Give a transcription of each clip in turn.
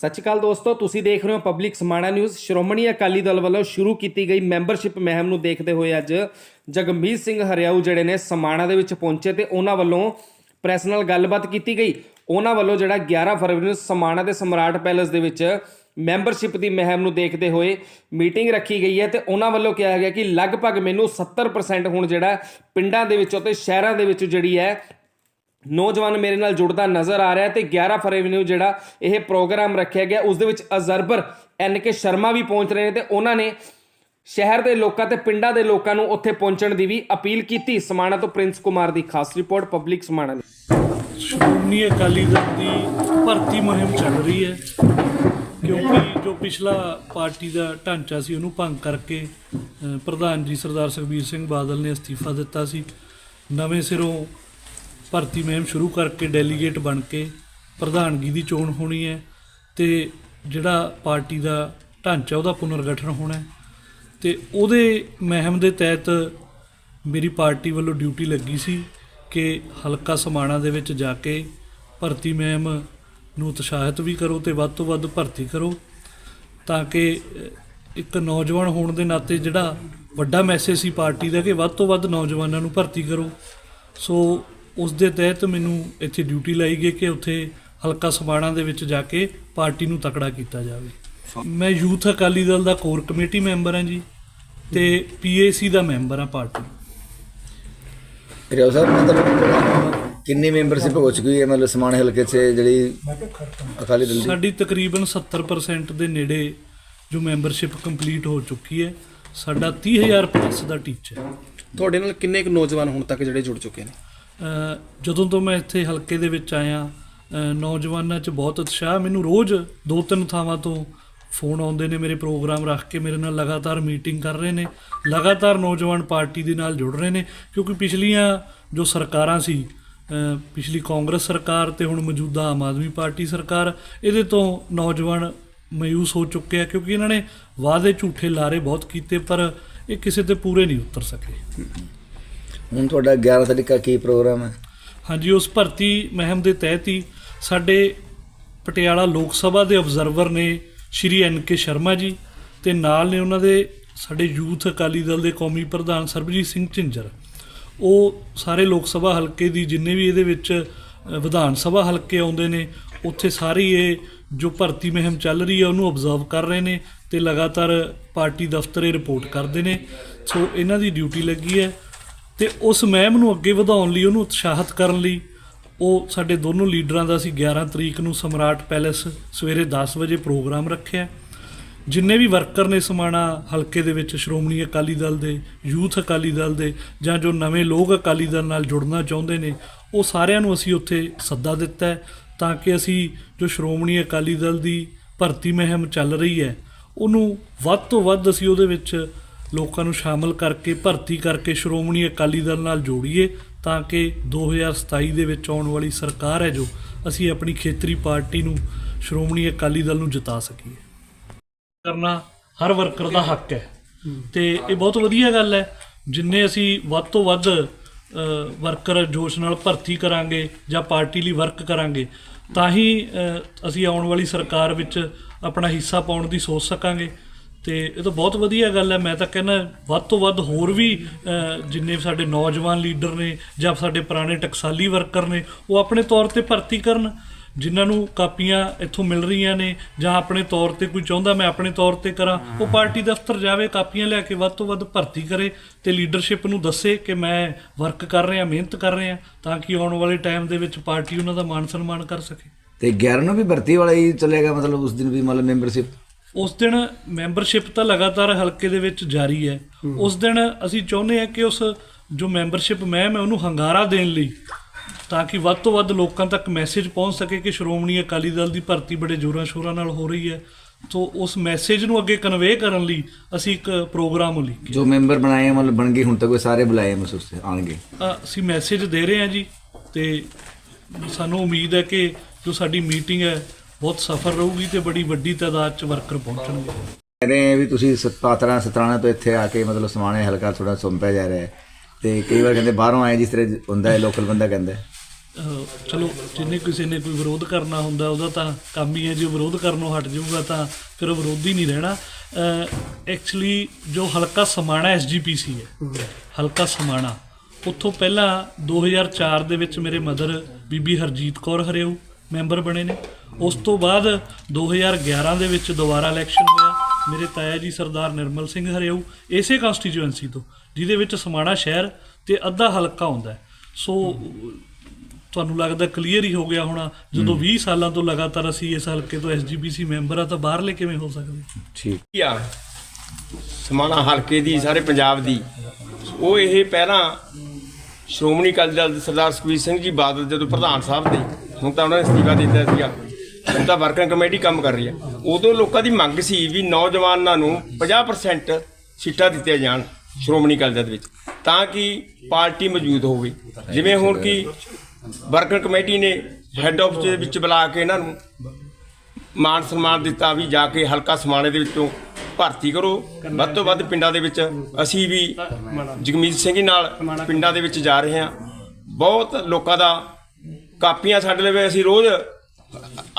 ਸਤਿ ਸ਼੍ਰੀ ਅਕਾਲ ਦੋਸਤੋ, ਤੁਸੀਂ ਦੇਖ ਰਹੇ ਹੋ ਪਬਲਿਕ ਸਮਾਣਾ ਨਿਊਜ਼ ਸ਼੍ਰੋਮਣੀ ਅਕਾਲੀ ਦਲ ਵੱਲੋਂ ਸ਼ੁਰੂ ਕੀਤੀ ਗਈ ਮੈਂਬਰਸ਼ਿਪ ਮਹਿਮ ਨੂੰ ਦੇਖਦੇ ਹੋਏ ਅੱਜ ਜਗਮੀਤ ਸਿੰਘ ਹਰਿਆਊ ਜਿਹੜੇ ਨੇ ਸਮਾਣਾ ਦੇ ਵਿੱਚ ਪਹੁੰਚੇ ਤੇ ਉਹਨਾਂ ਵੱਲੋਂ ਪ੍ਰੈਸ ਨਾਲ ਗੱਲਬਾਤ ਕੀਤੀ ਗਈ। ਉਹਨਾਂ ਵੱਲੋਂ ਜਿਹੜਾ 11 ਫਰਵਰੀ ਨੂੰ ਸਮਾਣਾ ਦੇ ਸਮਰਾਟ ਪੈਲੇਸ ਦੇ ਵਿੱਚ ਮੈਂਬਰਸ਼ਿਪ ਦੀ ਮਹਿਮ ਨੂੰ ਦੇਖਦੇ ਹੋਏ ਮੀਟਿੰਗ ਰੱਖੀ ਗਈ ਹੈ ਤੇ ਉਹਨਾਂ ਵੱਲੋਂ ਕਿਹਾ ਗਿਆ ਕਿ ਲਗਭਗ ਮੈਨੂੰ 70% ਹੁਣ ਜਿਹੜਾ ਪਿੰਡਾਂ ਦੇ ਵਿੱਚੋਂ ਤੇ ਸ਼ਹਿਰਾਂ ਦੇ ਵਿੱਚੋਂ ਜਿਹੜੀ ਹੈ ਨੌਜਵਾਨ ਮੇਰੇ ਨਾਲ ਜੁੜਦਾ ਨਜ਼ਰ ਆ ਰਿਹਾ ਹੈ ਤੇ 11 ਫਰਵਰੀ ਨੂੰ ਜਿਹੜਾ ਇਹ ਪ੍ਰੋਗਰਾਮ ਰੱਖਿਆ ਗਿਆ, ਉਸ ਦੇ ਵਿੱਚ ਅਜ਼ਰਬਰ ਐਨ ਕੇ ਸ਼ਰਮਾ ਵੀ ਪਹੁੰਚ ਰਹੇ ਨੇ ਤੇ ਉਹਨਾਂ ਨੇ ਸ਼ਹਿਰ ਦੇ ਲੋਕਾਂ ਤੇ ਪਿੰਡਾਂ ਦੇ ਲੋਕਾਂ ਨੂੰ ਉੱਥੇ ਪਹੁੰਚਣ ਦੀ ਵੀ ਅਪੀਲ ਕੀਤੀ। ਸਮਾਣਾ ਤੋਂ ਪ੍ਰਿੰਸ ਕੁਮਾਰ ਦੀ ਖਾਸ ਰਿਪੋਰਟ, ਪਬਲਿਕ ਸਮਾਣਾ ਦੀ ਸ਼੍ਰੋਮਣੀ ਅਕਾਲੀ ਦਲ ਦੀ ਭਰਤੀ ਮੁਹਿੰਮ ਚੱਲ ਰਹੀ ਹੈ, ਕਿਉਂਕਿ ਜੋ ਪਿਛਲਾ ਪਾਰਟੀ ਦਾ ਢਾਂਚਾ ਸੀ, ਉਹਨੂੰ ਭੰਗ ਕਰਕੇ ਪ੍ਰਧਾਨ ਜੀ ਸਰਦਾਰ ਸੁਖਬੀਰ ਸਿੰਘ ਬਾਦਲ ਨੇ ਅਸਤੀਫਾ ਦਿੱਤਾ ਸੀ। ਨਵੇਂ ਸਿਰੋਂ ਭਰਤੀ ਮਹਿਮ ਸ਼ੁਰੂ ਕਰਕੇ ਡੈਲੀਗੇਟ ਬਣ ਕੇ ਪ੍ਰਧਾਨਗੀ ਦੀ ਚੋਣ ਹੋਣੀ ਹੈ ਤੇ ਜਿਹੜਾ ਪਾਰਟੀ ਦਾ ਢਾਂਚਾ ਉਹਦਾ ਪੁਨਰਗਠਨ ਹੋਣਾ ਹੈ। ਤੇ ਉਹਦੇ ਮਹਿਮ ਦੇ ਤਹਿਤ ਮੇਰੀ ਪਾਰਟੀ ਵੱਲੋਂ ਡਿਊਟੀ ਲੱਗੀ ਸੀ ਕਿ ਹਲਕਾ ਸਮਾਣਾ ਦੇ ਵਿੱਚ ਜਾ ਕੇ ਭਰਤੀ ਮਹਿਮ ਨੂੰ ਉਤਸ਼ਾਹਿਤ ਵੀ ਕਰੋ ਤੇ ਵੱਧ ਤੋਂ ਵੱਧ ਭਰਤੀ ਕਰੋ ਤਾਂ ਕਿ ਇੱਕ ਨੌਜਵਾਨ ਹੋਣ ਦੇ ਨਾਤੇ ਜਿਹੜਾ ਵੱਡਾ ਮੈਸੇਜ ਸੀ ਪਾਰਟੀ ਦਾ ਕਿ ਵੱਧ ਤੋਂ ਵੱਧ ਨੌਜਵਾਨਾਂ ਨੂੰ ਭਰਤੀ ਕਰੋ। ਸੋ ਉਸ ਦੇ ਤਹਿਤ ਮੈਨੂੰ ਇੱਥੇ ਡਿਊਟੀ ਲਾਈ ਗਈ ਕਿ ਉੱਥੇ ਹਲਕਾ ਸਮਾਣਾ ਦੇ ਵਿੱਚ ਜਾ ਕੇ ਪਾਰਟੀ ਨੂੰ ਤਕੜਾ ਕੀਤਾ ਜਾਵੇ। ਮੈਂ ਯੂਥ ਅਕਾਲੀ ਦਲ ਦਾ ਕੋਰ ਕਮੇਟੀ ਮੈਂਬਰ ਹਾਂ ਜੀ ਤੇ ਪੀਏਸੀ ਦਾ ਮੈਂਬਰ ਹਾਂ ਪਾਰਟੀ। ਰਿਓ ਸਾਹਿਬ ਮਤਲਬ ਕਿੰਨੀ ਮੈਂਬਰਸ਼ਿਪ ਹੋ ਚੁੱਕੀ ਹੈ ਮਤਲਬ ਸਮਾਨ ਹਲਕੇ 'ਚ ਜਿਹੜੀ ਅਕਾਲੀ ਦਲ ਦੀ? ਸਾਡੀ ਤਕਰੀਬਨ 70% ਦੇ ਨੇੜੇ ਜੋ ਮੈਂਬਰਸ਼ਿਪ ਕੰਪਲੀਟ ਹੋ ਚੁੱਕੀ ਹੈ ਸਾਡਾ 30000 ਪਲੱਸ ਦਾ ਟੀਚਾ ਹੈ। ਤੁਹਾਡੇ ਨਾਲ ਕਿੰਨੇ ਕੁ ਨੌਜਵਾਨ ਹੁਣ ਤੱਕ ਜਿਹੜੇ ਜੁੜ ਚੁੱਕੇ ਨੇ? ਜਦੋਂ ਤੋਂ ਮੈਂ ਇੱਥੇ ਹਲਕੇ ਦੇ ਵਿੱਚ ਆਇਆ ਨੌਜਵਾਨਾਂ 'ਚ ਬਹੁਤ ਉਤਸ਼ਾਹ। ਮੈਨੂੰ ਰੋਜ਼ ਦੋ ਤਿੰਨ ਥਾਵਾਂ ਤੋਂ ਫੋਨ ਆਉਂਦੇ ਨੇ ਮੇਰੇ ਪ੍ਰੋਗਰਾਮ ਰੱਖ ਕੇ, ਮੇਰੇ ਨਾਲ ਲਗਾਤਾਰ ਮੀਟਿੰਗ ਕਰ ਰਹੇ ਨੇ। ਲਗਾਤਾਰ ਨੌਜਵਾਨ ਪਾਰਟੀ ਦੇ ਨਾਲ ਜੁੜ ਰਹੇ ਨੇ, ਕਿਉਂਕਿ ਪਿਛਲੀਆਂ ਜੋ ਸਰਕਾਰਾਂ ਸੀ ਪਿਛਲੀ ਕਾਂਗਰਸ ਸਰਕਾਰ ਤੇ ਹੁਣ ਮੌਜੂਦਾ ਆਮ ਆਦਮੀ ਪਾਰਟੀ ਸਰਕਾਰ, ਇਹਦੇ ਤੋਂ ਨੌਜਵਾਨ ਮਾਯੂਸ ਹੋ ਚੁੱਕੇ ਆ, ਕਿਉਂਕਿ ਇਹਨਾਂ ਨੇ ਵਾਅਦੇ ਝੂਠੇ ਲਾਰੇ ਬਹੁਤ ਕੀਤੇ, ਪਰ ਇਹ ਕਿਸੇ ਤੇ ਪੂਰੇ ਨਹੀਂ ਉਤਰ ਸਕੇ। ਹੁਣ ਤੁਹਾਡਾ 11 ਤਰੀਕ ਦਾ ਕੀ ਪ੍ਰੋਗਰਾਮ ਹੈ? ਹਾਂਜੀ, ਉਸ ਭਰਤੀ ਮਹਿਮ ਦੇ ਤਹਿਤ ਹੀ ਸਾਡੇ ਪਟਿਆਲਾ ਲੋਕ ਸਭਾ ਦੇ ਆਬਜ਼ਰਵਰ ਨੇ ਸ਼੍ਰੀ ਐਨ ਕੇ ਸ਼ਰਮਾ ਜੀ ਤੇ ਨਾਲ ਨੇ ਉਹਨਾਂ ਦੇ ਸਾਡੇ ਯੂਥ ਅਕਾਲੀ ਦਲ ਦੇ ਕੌਮੀ ਪ੍ਰਧਾਨ ਸਰਬਜੀਤ ਸਿੰਘ ਝਿੰਜਰ। ਉਹ ਸਾਰੇ ਲੋਕ ਸਭਾ ਹਲਕੇ ਦੀ ਜਿੰਨੇ ਵੀ ਇਹਦੇ ਵਿੱਚ ਵਿਧਾਨ ਸਭਾ ਹਲਕੇ ਆਉਂਦੇ ਨੇ, ਉੱਥੇ ਸਾਰੀ ਇਹ ਜੋ ਭਰਤੀ ਮਹਿਮ ਚੱਲ ਰਹੀ ਹੈ ਉਹਨੂੰ ਆਬਜ਼ਰਵ ਕਰ ਰਹੇ ਨੇ ਤੇ ਲਗਾਤਾਰ ਪਾਰਟੀ ਦਫ਼ਤਰੇ ਰਿਪੋਰਟ ਕਰਦੇ ਨੇ। ਸੋ ਇਹਨਾਂ ਦੀ ਡਿਊਟੀ ਲੱਗੀ ਹੈ। ਤੇ ਉਸ ਮਹਿਮ ਨੂੰ ਅੱਗੇ ਵਧਾਉਣ ਲਈ, ਉਹਨੂੰ ਉਤਸ਼ਾਹਿਤ ਕਰਨ ਲਈ, ਉਹ ਸਾਡੇ ਦੋਨੋਂ ਲੀਡਰਾਂ ਦਾ ਅਸੀਂ 11 ਤਰੀਕ ਨੂੰ ਸਮਰਾਟ ਪੈਲੇਸ ਸਵੇਰੇ 10 ਵਜੇ ਪ੍ਰੋਗਰਾਮ ਰੱਖਿਆ। ਜਿੰਨੇ ਵੀ ਵਰਕਰ ਨੇ ਸਮਾਣਾ ਹਲਕੇ ਦੇ ਵਿੱਚ, ਸ਼੍ਰੋਮਣੀ ਅਕਾਲੀ ਦਲ ਦੇ, ਯੂਥ ਅਕਾਲੀ ਦਲ ਦੇ, ਜਾਂ ਜੋ ਨਵੇਂ ਲੋਕ ਅਕਾਲੀ ਦਲ ਨਾਲ ਜੁੜਨਾ ਚਾਹੁੰਦੇ ਨੇ, ਉਹ ਸਾਰਿਆਂ ਨੂੰ ਅਸੀਂ ਉੱਥੇ ਸੱਦਾ ਦਿੱਤਾ ਹੈ, ਤਾਂ ਕਿ ਅਸੀਂ ਜੋ ਸ਼੍ਰੋਮਣੀ ਅਕਾਲੀ ਦਲ ਦੀ ਭਰਤੀ ਮਹਿਮ ਚੱਲ ਰਹੀ ਹੈ, ਉਹਨੂੰ ਵੱਧ ਤੋਂ ਵੱਧ ਅਸੀਂ ਉਹਦੇ ਵਿੱਚ ਲੋਕਾਂ ਨੂੰ ਸ਼ਾਮਲ ਕਰਕੇ, ਭਰਤੀ ਕਰਕੇ ਸ਼੍ਰੋਮਣੀ ਅਕਾਲੀ ਦਲ ਨਾਲ ਜੋੜੀਏ ਤਾਂ ਕਿ 2027 ਦੇ ਵਿੱਚ ਆਉਣ ਵਾਲੀ ਸਰਕਾਰ ਹੈ ਜੋ ਅਸੀਂ ਆਪਣੀ ਖੇਤਰੀ ਪਾਰਟੀ ਨੂੰ, ਸ਼੍ਰੋਮਣੀ ਅਕਾਲੀ ਦਲ ਨੂੰ ਜਿਤਾ ਸਕੀਏ। ਕਰਨਾ ਹਰ ਵਰਕਰ ਦਾ ਹੱਕ ਹੈ। ਤੇ ਇਹ ਬਹੁਤ ਵਧੀਆ ਗੱਲ ਹੈ। ਜਿੰਨੇ ਅਸੀਂ ਵੱਧ ਤੋਂ ਵੱਧ ਵਰਕਰ ਜੋਸ਼ ਨਾਲ ਭਰਤੀ ਕਰਾਂਗੇ ਜਾਂ ਪਾਰਟੀ ਲਈ ਵਰਕ ਕਰਾਂਗੇ, ਤਾਂ ਹੀ ਅਸੀਂ ਆਉਣ ਵਾਲੀ ਸਰਕਾਰ ਵਿੱਚ ਆਪਣਾ ਹਿੱਸਾ ਪਾਉਣ ਦੀ ਸੋਚ ਸਕਾਂਗੇ। ਤੇ ਇਹ ਤਾਂ ਬਹੁਤ ਵਧੀਆ ਗੱਲ ਹੈ। ਮੈਂ ਤਾਂ ਕਹਿੰਦਾ ਵੱਧ ਤੋਂ ਵੱਧ ਹੋਰ ਵੀ ਅ, ਜਿੰਨੇ ਸਾਡੇ ਨੌਜਵਾਨ ਲੀਡਰ ਨੇ ਜਾਂ ਸਾਡੇ ਪੁਰਾਣੇ ਟਕਸਾਲੀ ਵਰਕਰ ਨੇ ਉਹ ਆਪਣੇ ਤੌਰ ਤੇ ਭਰਤੀ ਕਰਨ। ਜਿਨ੍ਹਾਂ ਨੂੰ ਕਾਪੀਆਂ ਇੱਥੋਂ ਮਿਲ ਰਹੀਆਂ ਨੇ ਜਾਂ ਆਪਣੇ ਤੌਰ ਤੇ ਕੋਈ ਚਾਹੁੰਦਾ ਮੈਂ ਆਪਣੇ ਤੌਰ ਤੇ ਕਰਾਂ ਉਹ ਪਾਰਟੀ ਦਫ਼ਤਰ ਜਾਵੇ ਕਾਪੀਆਂ ਲੈ ਕੇ ਵੱਧ ਤੋਂ ਵੱਧ ਭਰਤੀ ਕਰੇ ਤੇ ਲੀਡਰਸ਼ਿਪ ਨੂੰ ਦੱਸੇ ਕਿ ਮੈਂ ਵਰਕ ਕਰ ਰਿਹਾ ਮਿਹਨਤ ਕਰ ਰਿਹਾ ਤਾਂ ਕਿ ਆਉਣ ਵਾਲੇ ਟਾਈਮ ਦੇ ਵਿੱਚ ਪਾਰਟੀ ਉਹਨਾਂ ਦਾ ਮਾਣ ਸਨਮਾਨ ਕਰ ਸਕੇ। ਤੇ 11 ਨੂੰ ਵੀ ਭਰਤੀ ਵਾਲਾ ਹੀ ਚੱਲੇਗਾ ਮਤਲਬ ਉਸ ਦਿਨ ਵੀ ਮਤਲਬ ਮੈਂਬਰਸ਼ਿਪ ਉਸ ਦਿਨ ਮੈਂਬਰਸ਼ਿਪ ਤਾਂ ਲਗਾਤਾਰ ਹਲਕੇ ਦੇ ਵਿੱਚ ਜਾਰੀ ਹੈ। ਉਸ ਦਿਨ ਅਸੀਂ ਚਾਹੁੰਦੇ ਹਾਂ ਕਿ ਉਸ ਜੋ ਮੈਂਬਰਸ਼ਿਪ ਮੈਮ ਹੈ ਉਹਨੂੰ ਹੰਗਾਰਾ ਦੇਣ ਲਈ ਤਾਂ ਕਿ ਵੱਧ ਤੋਂ ਵੱਧ ਲੋਕਾਂ ਤੱਕ ਮੈਸੇਜ ਪਹੁੰਚ ਸਕੇ ਕਿ ਸ਼੍ਰੋਮਣੀ ਅਕਾਲੀ ਦਲ ਦੀ ਭਰਤੀ ਬੜੇ ਜ਼ੋਰਾਂ ਸ਼ੋਰਾਂ ਨਾਲ ਹੋ ਰਹੀ ਹੈ। ਤੋਂ ਉਸ ਮੈਸੇਜ ਨੂੰ ਅੱਗੇ ਕਨਵੇ ਕਰਨ ਲਈ ਅਸੀਂ ਇੱਕ ਪ੍ਰੋਗਰਾਮ ਉਲੀਕਿਆ ਜੋ ਮੈਂਬਰ ਬਣਾਏ ਮਤਲਬ ਬਣ ਗਏ ਹੁਣ ਤੱਕ ਉਹ ਸਾਰੇ ਬੁਲਾਏ ਆ ਮਸੂਸ ਆਣਗੇ ਅਸੀਂ ਮੈਸੇਜ ਦੇ ਰਹੇ ਹਾਂ ਜੀ ਤੇ ਸਾਨੂੰ ਉਮੀਦ ਹੈ ਕਿ ਜੋ ਸਾਡੀ ਮੀਟਿੰਗ ਹੈ ਬਹੁਤ ਸਫਲ ਰਹੂਗੀ ਤੇ ਬੜੀ ਵੱਡੀ ਤਾਦਾਦ 'ਚ ਵਰਕਰ ਪਹੁੰਚਣਗੇ ਕਹਿ ਰਹੇ ਆ ਵੀ ਤੁਸੀਂ ਸ- ਪਾਤਰਾਂ ਸਤਰਾਣਾ ਤੋਂ ਇੱਥੇ ਆ ਕੇ ਮਤਲਬ ਸਮਾਣੇ ਹਲਕਾ ਥੋੜਾ ਸੌਂਪਿਆ ਜਾ ਰਿਹਾ ਹੈ ਤੇ ਕਈ ਵਾਰ ਕਹਿੰਦੇ ਬਾਹਰੋਂ ਆਏ ਜਿਸ ਤਰ੍ਹਾਂ ਹੁੰਦਾ ਹੈ ਲੋਕਲ ਬੰਦਾ ਕਹਿੰਦਾ ਹੈ। ਅਹ ਚਲੋ ਜਿੰਨੇ ਕਿਸੇ ਨੇ ਕੋਈ ਵਿਰੋਧ ਕਰਨਾ ਹੁੰਦਾ ਉਹਦਾ ਤਾਂ ਕੰਮ ਹੀ ਹੈ ਜੇ ਵਿਰੋਧ ਕਰਨੋਂ ਹਟ ਜਾਊਗਾ ਤਾਂ ਫਿਰ ਉਹ ਵਿਰੋਧੀ ਨਹੀਂ ਰਹਿਣਾ ਐਕਚੁਅਲੀ ਜੋ ਹਲਕਾ ਸਮਾਣਾ ਐਸਜੀਪੀਸੀ ਹੈ ਹਲਕਾ ਸਮਾਣਾ ਉੱਥੋਂ ਪਹਿਲਾਂ 2004 ਦੇ ਵਿੱਚ ਮੇਰੇ ਮਦਰ ਬੀਬੀ ਹਰਜੀਤ ਕੌਰ ਹਰਿਓ ਮੈਂਬਰ ਬਣੇ ਨੇ। ਉਸ ਤੋਂ ਬਾਅਦ 2011 ਦੇ ਵਿੱਚ ਦੁਬਾਰਾ ਇਲੈਕਸ਼ਨ ਹੋਇਆ। ਮੇਰੇ ਤਾਇਆ ਜੀ ਸਰਦਾਰ ਨਿਰਮਲ ਸਿੰਘ ਹਰਿਓ ਇਸੇ ਕਨਸਟੀਚੁਐਂਸੀ ਤੋਂ ਜਿਹਦੇ ਵਿੱਚ ਸਮਾਣਾ ਸ਼ਹਿਰ ਤੇ ਅੱਧਾ ਹਲਕਾ ਆਉਂਦਾ ਹੈ। ਸੋ ਤੁਹਾਨੂੰ ਲੱਗਦਾ ਕਲੀਅਰ ਹੀ ਹੋ ਗਿਆ ਹੋਣਾ ਜਦੋਂ 20 ਸਾਲਾਂ ਤੋਂ ਲਗਾਤਾਰ ਅਸੀਂ ਇਸ ਹਲਕੇ ਤੋਂ ਐਸਜੀਪੀਸੀ ਮੈਂਬਰ ਆ ਤਾਂ ਬਾਹਰਲੇ ਕਿਵੇਂ ਹੋ ਸਕਦੇ? ਠੀਕ। ਆ? ਸਮਾਣਾ ਹਲਕੇ ਦੀ ਸਾਰੇ ਪੰਜਾਬ ਦੀ। ਉਹ ਇਹ ਪਹਿਲਾਂ ਸ਼੍ਰੋਮਣੀ ਅਕਾਲੀ ਦਲ ਦੇ ਸਰਦਾਰ ਸੁਖਬੀਰ ਸਿੰਘ ਜੀ ਬਾਦਲ ਜਦੋਂ ਪ੍ਰਧਾਨ ਸਾਹਿਬ ਦੇ। ਹੁਣ ਤਾਂ ਉਹਨਾਂ ਨੇ ਅਸਤੀਫਾ ਦੇ ਦਿੱਤਾ ਸੀਗਾ। ਹੁਣ ਤਾਂ ਵਰਕਿੰਗ ਕਮੇਟੀ ਕੰਮ ਕਰ ਰਹੀ ਹੈ। ਉਦੋਂ ਲੋਕਾਂ ਦੀ ਮੰਗ ਸੀ ਵੀ ਨੌਜਵਾਨਾਂ ਨੂੰ 50% ਸੀਟਾਂ ਦਿੱਤੀਆਂ ਜਾਣ ਸ਼੍ਰੋਮਣੀ ਅਕਾਲੀ ਦਲ ਦੇ ਵਿੱਚ, ਤਾਂ ਕਿ ਪਾਰਟੀ ਮੌਜੂਦ ਹੋਵੇ। ਜਿਵੇਂ ਹੁਣ ਕਿ ਵਰਕਰ ਕਮੇਟੀ ਨੇ ਹੈੱਡ ਆਫਿਸ ਦੇ ਵਿੱਚ ਬੁਲਾ ਕੇ ਇਹਨਾਂ ਨੂੰ ਮਾਨ ਸਨਮਾਨ ਦਿੱਤਾ ਵੀ ਜਾ ਕੇ ਹਲਕਾ ਸਮਾਣੇ ਦੇ ਵਿੱਚੋਂ ਭਰਤੀ ਕਰੋ। ਵੱਧ ਤੋਂ ਵੱਧ ਪਿੰਡਾਂ ਦੇ ਵਿੱਚ ਅਸੀਂ ਵੀ ਜਗਮੀਤ ਸਿੰਘ ਨਾਲ ਪਿੰਡਾਂ ਦੇ ਵਿੱਚ ਜਾ ਰਹੇ ਹਾਂ। ਬਹੁਤ ਲੋਕਾਂ ਦਾ ਕਾਪੀਆਂ ਸਾਡੇ ਲਵੇ ਅਸੀਂ ਰੋਜ਼।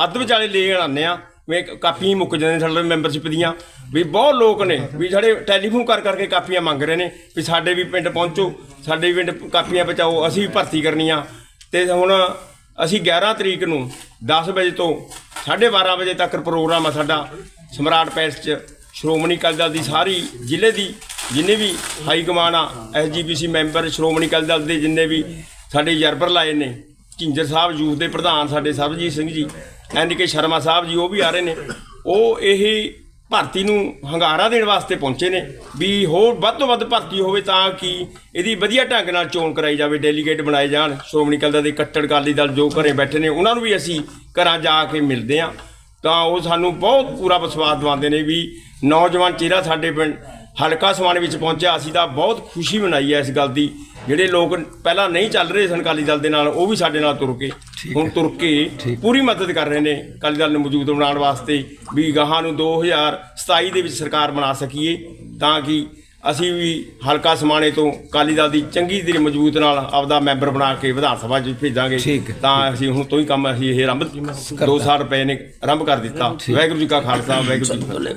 ਅੱਧ ਵਿਚਾਲੇ ਲੈ ਆਉਂਦੇ ਆ, ਵੀ ਕਾਪੀਆਂ ਹੀ ਮੁੱਕ ਜਾਂਦੇ ਸਾਡੇ ਮੈਂਬਰਸ਼ਿਪ ਦੀਆਂ। ਵੀ ਬਹੁਤ ਲੋਕ ਨੇ, ਵੀ ਸਾਡੇ ਟੈਲੀਫੋਨ ਕਰ ਕਰਕੇ ਕਾਪੀਆਂ ਮੰਗ ਰਹੇ ਨੇ, ਵੀ ਸਾਡੇ ਵੀ ਪਿੰਡ ਪਹੁੰਚੋ, ਸਾਡੇ ਵੀ ਪਿੰਡ ਕਾਪੀਆਂ ਪਹੁੰਚਾਓ, ਅਸੀਂ ਵੀ ਭਰਤੀ ਕਰਨੀਆਂ। ਤੇ ਹੁਣ ਅਸੀਂ 11 ਤਰੀਕ ਨੂੰ 10 ਵਜੇ ਤੋਂ 12:30 ਵਜੇ ਤੱਕ ਪ੍ਰੋਗਰਾਮ ਆ ਸਾਡਾ ਸਮਰਾਟ ਪੈਲਸ 'ਚ। ਸ਼੍ਰੋਮਣੀ ਅਕਾਲੀ ਦਲ ਦੀ ਸਾਰੀ ਜ਼ਿਲ੍ਹੇ ਦੀ ਜਿੰਨੇ ਵੀ ਹਾਈ ਕਮਾਨ ਆ ਐਸਜੀਪੀਸੀ ਮੈਂਬਰ, ਸ਼੍ਰੋਮਣੀ ਅਕਾਲੀ ਦਲ ਦੇ ਜਿੰਨੇ ਵੀ ਸਾਡੇ ਜਰਬਰ ਲਾਏ ਨੇ ਝਿੰਜਰ ਸਾਹਿਬ ਯੂਥ ਦੇ ਪ੍ਰਧਾਨ ਸਾਡੇ ਸਰਬਜੀਤ ਸਿੰਘ ਜੀ ਐਨ ਕੇ ਸ਼ਰਮਾ ਸਾਹਿਬ ਜੀ, ਉਹ ਵੀ ਆ ਰਹੇ ਨੇ। ਉਹ ਇਹ ਭਰਤੀ ਨੂੰ ਹੰਗਾਰਾ ਦੇਣ ਵਾਸਤੇ ਪਹੁੰਚੇ ਨੇ ਵੀ ਹੋਰ ਵੱਧ ਤੋਂ ਵੱਧ ਭਰਤੀ ਹੋਵੇ ਤਾਂ ਕਿ ਇਹਦੀ ਵਧੀਆ ਢੰਗ ਨਾਲ ਚੋਣ ਕਰਾਈ ਜਾਵੇ, ਡੈਲੀਗੇਟ ਬਣਾਏ ਜਾਣ। ਸ਼੍ਰੋਮਣੀ ਅਕਾਲੀ ਦਲ ਦੇ ਕੱਟੜ ਅਕਾਲੀ ਦਲ ਜੋ ਘਰੇ ਬੈਠੇ ਨੇ, ਉਹਨਾਂ ਨੂੰ ਵੀ ਅਸੀਂ ਘਰਾਂ ਜਾ ਕੇ ਮਿਲਦੇ ਹਾਂ। ਤਾਂ ਉਹ ਸਾਨੂੰ ਬਹੁਤ ਪੂਰਾ ਵਿਸ਼ਵਾਸ ਦਿਵਾਉਂਦੇ ਨੇ ਵੀ ਨੌਜਵਾਨ ਚਿਹਰਾ ਸਾਡੇ ਪਿੰਡ ਹਲਕਾ ਸਮਾਨ ਵਿੱਚ ਪਹੁੰਚਿਆ, ਅਸੀਂ ਤਾਂ ਬਹੁਤ ਖੁਸ਼ੀ ਮਨਾਈ ਹੈ ਇਸ ਗੱਲ ਦੀ। ਜਿਹੜੇ ਲੋਕ ਪਹਿਲਾਂ ਨਹੀਂ ਚੱਲ ਰਹੇ ਸਨ ਅਕਾਲੀ ਦਲ ਦੇ ਨਾਲ ਉਹ ਵੀ ਸਾਡੇ ਨਾਲ ਤੁਰ ਕੇ ਹੁਣ ਤੁਰ ਕੇ ਪੂਰੀ ਮਦਦ ਕਰ ਰਹੇ ਨੇ ਅਕਾਲੀ ਦਲ ਨੂੰ ਮੌਜੂਦ ਬਣਾਉਣ ਵਾਸਤੇ ਵੀ ਗਾਹਾਂ ਨੂੰ 2027 ਦੇ ਵਿੱਚ ਸਰਕਾਰ ਬਣਾ ਸਕੀਏ ਤਾਂ ਕਿ ਅਸੀਂ ਵੀ ਹਲਕਾ ਸਮਾਣੇ ਤੋਂ ਅਕਾਲੀ ਦਲ ਦੀ ਚੰਗੀ ਤਰ੍ਹਾਂ ਮਜ਼ਬੂਤ ਨਾਲ ਆਪਦਾ ਮੈਂਬਰ ਬਣਾ ਕੇ ਵਿਧਾਨ ਸਭਾ 'ਚ ਭੇਜਾਂਗੇ। ਤਾਂ ਅਸੀਂ ਹੁਣ ਤੋਂ ਹੀ ਕੰਮ ਅਸੀਂ ਇਹ ਆਰੰਭ 2 ਸਾਲ ਰੁਪਏ ਨੇ ਆਰੰਭ ਕਰ ਦਿੱਤਾ। ਵਾਹਿਗੁਰੂ ਜੀ ਕਾ ਖਾਲਸਾ ਵਾਹਿਗੁਰੂ ਜੀ